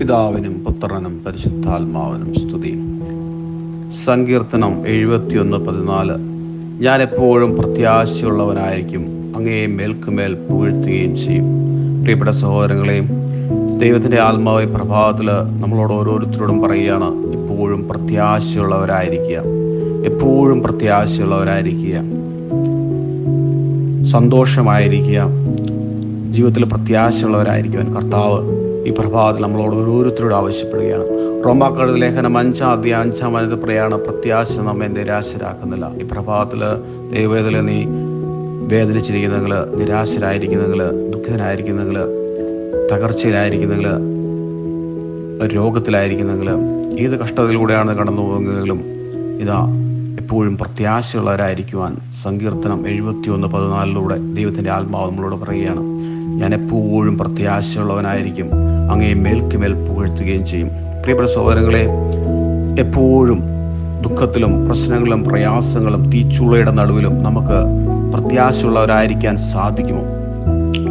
പിതാവിനും പുത്രനും പരിശുദ്ധാത്മാവിനും സ്തുതി. സങ്കീർത്തനം എഴുപത്തിയൊന്ന് പതിനാല്. ഞാൻ എപ്പോഴും പ്രത്യാശയുള്ളവനായിരിക്കും അങ്ങയെ മേൽക്കുമേൽ പുകഴ്ത്തുകയും ചെയ്യും. പ്രിയപ്പെട്ട സഹോദരങ്ങളെയും ദൈവത്തിന്റെ ആത്മാവ് പ്രഭാതത്തിൽ നമ്മളോട് ഓരോരുത്തരോടും പറയുകയാണ് എപ്പോഴും പ്രത്യാശയുള്ളവരായിരിക്കുക. എപ്പോഴും പ്രത്യാശയുള്ളവരായിരിക്കുക. സന്തോഷമായിരിക്കുക. ജീവിതത്തിൽ പ്രത്യാശയുള്ളവരായിരിക്കുവാൻ കർത്താവ് ഈ പ്രഭാതത്തിൽ നമ്മളോട് ഓരോരുത്തരോട് ആവശ്യപ്പെടുകയാണ്. റോമാക്കാട് ലേഖനം അഞ്ചാം അഞ്ചാം വനിത പ്രയാണ പ്രത്യാശ നമ്മെ നിരാശരാക്കുന്നില്ല. ഈ പ്രഭാതത്തിൽ ദൈവത്തിൽ നീ വേദനിച്ചിരിക്കുന്നെങ്കിൽ നിരാശരായിരിക്കുന്നെങ്കിൽ ദുഃഖിതനായിരിക്കുന്നെങ്കിൽ തകർച്ചയിലായിരിക്കുന്നെങ്കിൽ രോഗത്തിലായിരിക്കുന്നെങ്കിൽ ഏത് കഷ്ടതയിലൂടെയാണ് കടന്നു പോകുന്നതെങ്കിലും ഇതാ എപ്പോഴും പ്രത്യാശയുള്ളവരായിരിക്കുവാൻ സങ്കീർത്തനം എഴുപത്തിയൊന്ന് പതിനാലിലൂടെ ദൈവത്തിന്റെ ആത്മാവ് നമ്മളോട് പറയുകയാണ്. ഞാൻ എപ്പോഴും പ്രത്യാശയുള്ളവനായിരിക്കും. അങ്ങേ മേൽക്കുമേൽ പുകഴ്ത്തുകയും ചെയ്യും. പ്രിയപ്പെട്ട സഹോദരങ്ങളെ എപ്പോഴും ദുഃഖത്തിലും പ്രശ്നങ്ങളും പ്രയാസങ്ങളും തീച്ചുളയുടെ നടുവിലും നമുക്ക് പ്രത്യാശയുള്ളവരായിരിക്കാൻ സാധിക്കുമോ?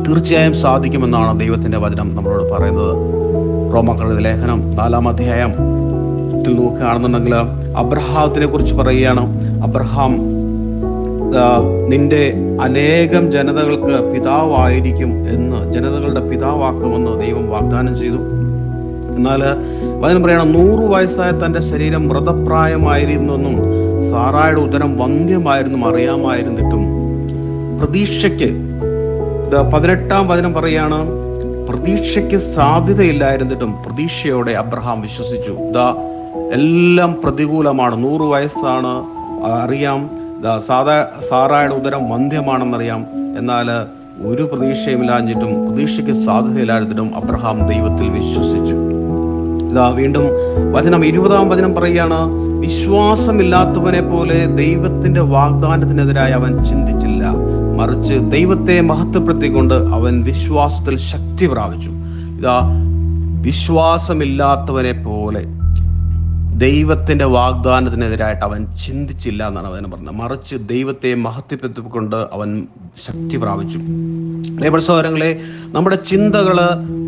തീർച്ചയായും സാധിക്കുമെന്നാണ് ദൈവത്തിന്റെ വചനം നമ്മളോട് പറയുന്നത്. റോമക്കളുടെ ലേഖനം നാലാം അധ്യായം നോക്കുകയാണെന്നുണ്ടെങ്കിൽ അബ്രഹാത്തിനെ കുറിച്ച് പറയുകയാണ്. അബ്രഹാം നിന്റെ അനേകം ജനതകൾക്ക് പിതാവായിരിക്കും എന്ന് ജനതകളുടെ പിതാവാക്കുമെന്ന് ദൈവം വാഗ്ദാനം ചെയ്തു. എന്നാൽ വചനം പറയണം നൂറു വയസ്സായ തന്റെ ശരീരം വ്രതപ്രായമായിരുന്നെന്നും സാറായുടെ ഉദരം വന്ധ്യമായിരുന്നു അറിയാമായിരുന്നിട്ടും പ്രതീക്ഷയ്ക്ക് പതിനെട്ടാം വചനം പറയാണ് പ്രതീക്ഷയ്ക്ക് സാധ്യതയില്ലായിരുന്നിട്ടും പ്രതീക്ഷയോടെ അബ്രഹാം വിശ്വസിച്ചു. ദാ എല്ലാം പ്രതികൂലമാണ്. നൂറു വയസ്സാണ് അറിയാം. സാധാ സാറായുടെ ഉദരം മന്ദ്യമാണെന്നറിയാം എന്നാൽ ഒരു പ്രതീക്ഷയുമില്ലാഞ്ഞിട്ടും പ്രതീക്ഷയ്ക്ക് സാധ്യതയില്ലാഞ്ഞിട്ടും അബ്രഹാം ദൈവത്തിൽ വിശ്വസിച്ചു. ഇതാ വീണ്ടും വചനം ഇരുപതാം വചനം പറയുകയാണ് വിശ്വാസമില്ലാത്തവനെ പോലെ ദൈവത്തിന്റെ വാഗ്ദാനത്തിനെതിരായി അവൻ ചിന്തിച്ചില്ല. മറിച്ച് ദൈവത്തെ മഹത്വപ്പെടുത്തിക്കൊണ്ട് അവൻ വിശ്വാസത്തിൽ ശക്തി പ്രാപിച്ചു. ഇതാ വിശ്വാസമില്ലാത്തവനെ പോലെ ദൈവത്തിന്റെ വാഗ്ദാനത്തിനെതിരായിട്ട് അവൻ ചിന്തിച്ചില്ല എന്നാണ് അവൻ പറഞ്ഞത്. മറിച്ച് ദൈവത്തെ മഹത്വപ്പെടുത്തിക്കൊണ്ട് അവൻ ശക്തി പ്രാപിച്ചു. ദൈവ സഹോദരങ്ങളെ നമ്മുടെ ചിന്തകൾ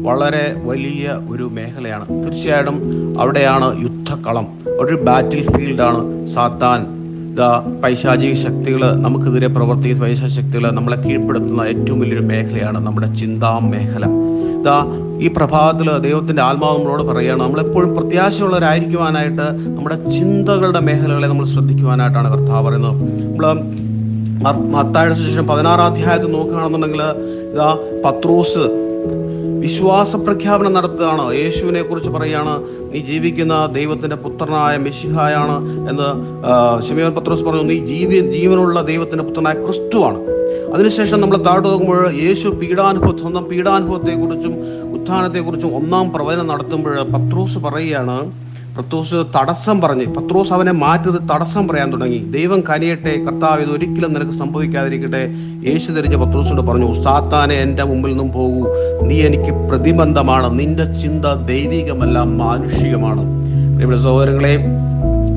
വളരെ വലിയ ഒരു മേഖലയാണ്. തീർച്ചയായിട്ടും അവിടെയാണ് യുദ്ധക്കളം. ഒരു ബാറ്റിൽ ഫീൽഡാണ് സാത്താൻ ദാ പൈശാചിക ശക്തികൾ നമുക്കെതിരെ പ്രവർത്തിക്കുന്ന പൈശാചിക ശക്തികൾ നമ്മളെ കീഴ്പ്പെടുത്തുന്ന ഏറ്റവും വലിയൊരു മേഖലയാണ് നമ്മുടെ ചിന്താ മേഖല ദാ ഈ പ്രഭാതത്തിൽ ദൈവത്തിന്റെ ആത്മാവ് നമ്മളോട് പറയുകയാണ് നമ്മളെപ്പോഴും പ്രത്യാശയുള്ളവരായിരിക്കുവാനായിട്ട് നമ്മുടെ ചിന്തകളുടെ മേഖലകളെ നമ്മൾ ശ്രദ്ധിക്കുവാനായിട്ടാണ് കർത്താവ് പറയുന്നത്. നമ്മൾ മത്തായുടെ ശേഷം പതിനാറാം അധ്യായത്തിൽ നോക്കുകയാണെന്നുണ്ടെങ്കിൽ ഇതാ പത്രോസ് വിശ്വാസ പ്രഖ്യാപനം നടത്തുകയാണ്? യേശുവിനെ കുറിച്ച് പറയുകയാണ് നീ ജീവിക്കുന്ന ദൈവത്തിന്റെ പുത്രനായ മിശിഹായാണ് എന്ന് ശിമയോൻ പത്രോസ് പറഞ്ഞു നീ ജീവി ജീവനുള്ള ദൈവത്തിന്റെ പുത്രനായ ക്രിസ്തുവാണ്. അതിനുശേഷം നമ്മൾ താഴോട്ട് നോക്കുമ്പോൾ യേശു പീഡാനുഭവം സ്വന്തം പീഡാനുഭവത്തെക്കുറിച്ചും ഉത്ഥാനത്തെക്കുറിച്ചും ഒന്നാം പ്രവചനം നടത്തുമ്പോൾ പത്രോസ് പറയുകയാണ് പത്രോസ് തടസ്സം പറഞ്ഞ്. പത്രോസ് അവനെ മാറ്റത് തടസ്സം പറയാൻ തുടങ്ങി. ദൈവം കനിയട്ടെ കർത്താവ് ഇത് ഒരിക്കലും നിനക്ക് സംഭവിക്കാതിരിക്കട്ടെ. യേശു തിരിഞ്ഞ പത്രോസിനോട് പറഞ്ഞു സാത്താനെ എന്റെ മുമ്പിൽ നിന്നും പോകൂ. നീ എനിക്ക് പ്രതിബന്ധമാണ്. നിന്റെ ചിന്ത ദൈവികമല്ല മാനുഷികമാണ്. സഹോദരങ്ങളെ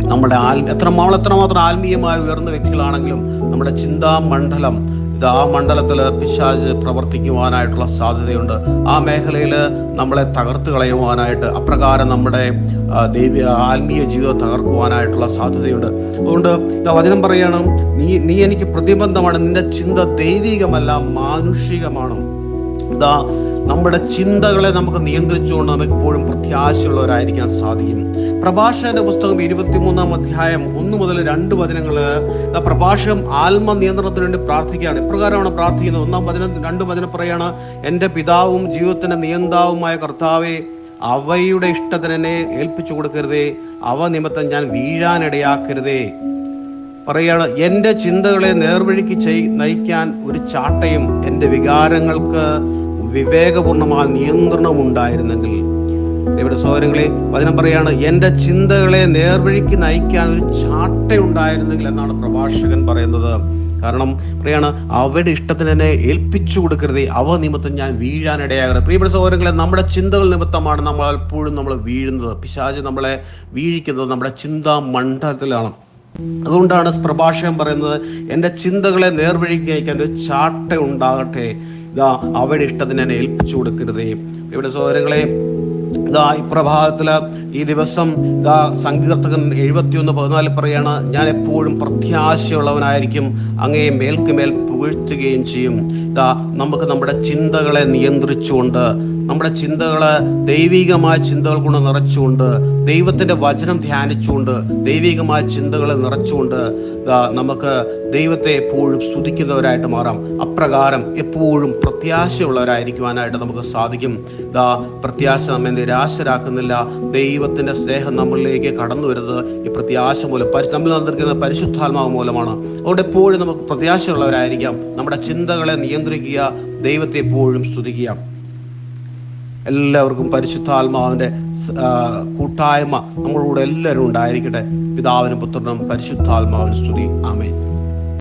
നമ്മുടെ ആൽ എത്ര നമ്മൾ എത്രമാത്രം ആത്മീയമായി ഉയർന്ന വ്യക്തികളാണെങ്കിലും നമ്മുടെ ചിന്താ മണ്ഡലം ഇത് ആ മണ്ഡലത്തിൽ പിശാജ് പ്രവർത്തിക്കുവാനായിട്ടുള്ള സാധ്യതയുണ്ട്. ആ മേഖലയിൽ നമ്മളെ തകർത്ത് കളയുവാനായിട്ട് അപ്രകാരം നമ്മുടെ ദൈവ ആത്മീയ ജീവിതം തകർക്കുവാനായിട്ടുള്ള സാധ്യതയുണ്ട്. അതുകൊണ്ട് വചനം പറയണം നീ നീ എനിക്ക് പ്രതിബന്ധമാണ് നിന്റെ ചിന്ത ദൈവികമല്ല മാനുഷികമാണ്. ഇതാ നമ്മുടെ ചിന്തകളെ നമുക്ക് നിയന്ത്രിച്ചുകൊണ്ട് നമുക്ക് എപ്പോഴും പ്രത്യാശയുള്ളവരായിരിക്കാൻ സാധിക്കും. പ്രഭാഷകന്റെ പുസ്തകം ഇരുപത്തിമൂന്നാം അധ്യായം ഒന്ന് മുതൽ രണ്ട് വചനങ്ങൾ പ്രഭാഷകം ആത്മ നിയന്ത്രണത്തിന് വേണ്ടി പ്രാർത്ഥിക്കുകയാണ്. ഇപ്രകാരമാണ് പ്രാർത്ഥിക്കുന്നത്. ഒന്നാം വചനം രണ്ട് വചനം പറയാണ് എന്റെ പിതാവും ജീവിതത്തിന്റെ നിയന്താവുമായ കർത്താവെ അവയുടെ ഇഷ്ടത്തിനെ ഏൽപ്പിച്ചു കൊടുക്കരുതേ അവ നിമിത്തം ഞാൻ വീഴാനിടയാക്കരുതേ. പറയാണ് എന്റെ ചിന്തകളെ നേർവഴിക്ക് ചെയ് നയിക്കാൻ ഒരു ചാട്ടയും എന്റെ വികാരങ്ങൾക്ക് വിവേകപൂർണമായ നിയന്ത്രണം ഉണ്ടായിരുന്നെങ്കിൽ. ഇവിടെ സഹോദരങ്ങളെ വചനം പറയാണ് എന്റെ ചിന്തകളെ നേർവഴിക്ക് നയിക്കാൻ ഒരു ചാട്ടയുണ്ടായിരുന്നെങ്കിൽ എന്നാണ് പ്രഭാഷകൻ പറയുന്നത്. കാരണം പറയാണ് അവരുടെ ഇഷ്ടത്തിന് തന്നെ ഏൽപ്പിച്ചു കൊടുക്കരുതേ അവ നിമിത്തം ഞാൻ വീഴാനിടയാകരുത് പ്രിയപ്പെട്ട സഹോദരങ്ങളെ നമ്മുടെ ചിന്തകൾ നിമിത്തമാണ് നമ്മൾ എപ്പോഴും നമ്മൾ വീഴുന്നത്. പിശാച് നമ്മളെ വീഴിക്കുന്നത് നമ്മുടെ ചിന്താ മണ്ഡലത്തിലാണ് അതുകൊണ്ടാണ് പ്രഭാഷകൻ പറയുന്നത് എന്റെ ചിന്തകളെ നേർവഴിക്ക് അയക്കാൻ ഒരു ചാട്ട ഉണ്ടാകട്ടെ ഇതാ അവയുടെ ഇഷ്ടത്തിന് എന്നെ ഏൽപ്പിച്ചു കൊടുക്കരുതേ. ഇവിടെ സഹോദരങ്ങളെ ഇതാ ഈ പ്രഭാതത്തിൽ ഈ ദിവസം ഇതാ സങ്കീർത്തകൻ എഴുപത്തിയൊന്ന് പതിനാല് പറയാണ് ഞാൻ എപ്പോഴും പ്രത്യാശയുള്ളവനായിരിക്കും. അങ്ങയെ മേൽക്കുമേൽ പുകഴ്ത്തുകയും ചെയ്യും. ഇതാ നമുക്ക് നമ്മുടെ ചിന്തകളെ നിയന്ത്രിച്ചുകൊണ്ട് നമ്മുടെ ചിന്തകളെ ദൈവികമായ ചിന്തകൾ കൊണ്ട് നിറച്ചുകൊണ്ട് ദൈവത്തിന്റെ വചനം ധ്യാനിച്ചുകൊണ്ട് ദൈവികമായ ചിന്തകളെ നിറച്ചുകൊണ്ട് നമുക്ക് ദൈവത്തെ എപ്പോഴും സ്തുതിക്കുന്നവരായിട്ട് മാറാം. അപ്രകാരം എപ്പോഴും പ്രത്യാശയുള്ളവരായിരിക്കുവാനായിട്ട് നമുക്ക് സാധിക്കും. ഇതാ പ്രത്യാശ നമ്മെ നിരാശരാക്കുന്നില്ല ദൈവത്തിന്റെ സ്നേഹം നമ്മളിലേക്ക് കടന്നു വരുന്നത് ഈ പ്രത്യാശ മൂലം. നമ്മൾ നന്ദിക്കുന്ന പരിശുദ്ധാത്മാവ് മൂലമാണ്. അതുകൊണ്ട് എപ്പോഴും നമുക്ക് പ്രത്യാശയുള്ളവരായിരിക്കാം. നമ്മുടെ ചിന്തകളെ നിയന്ത്രിക്കുക ദൈവത്തെ എപ്പോഴും സ്തുതിക്കുക. എല്ലാവർക്കും പരിശുദ്ധാത്മാവിന്റെ കൂട്ടായ്മ നമ്മളോട് എല്ലാവരും ഉണ്ടായിരിക്കട്ടെ. പിതാവിനും പുത്രനും പരിശുദ്ധാത്മാവിന് സ്തുതി. ആമേൻ.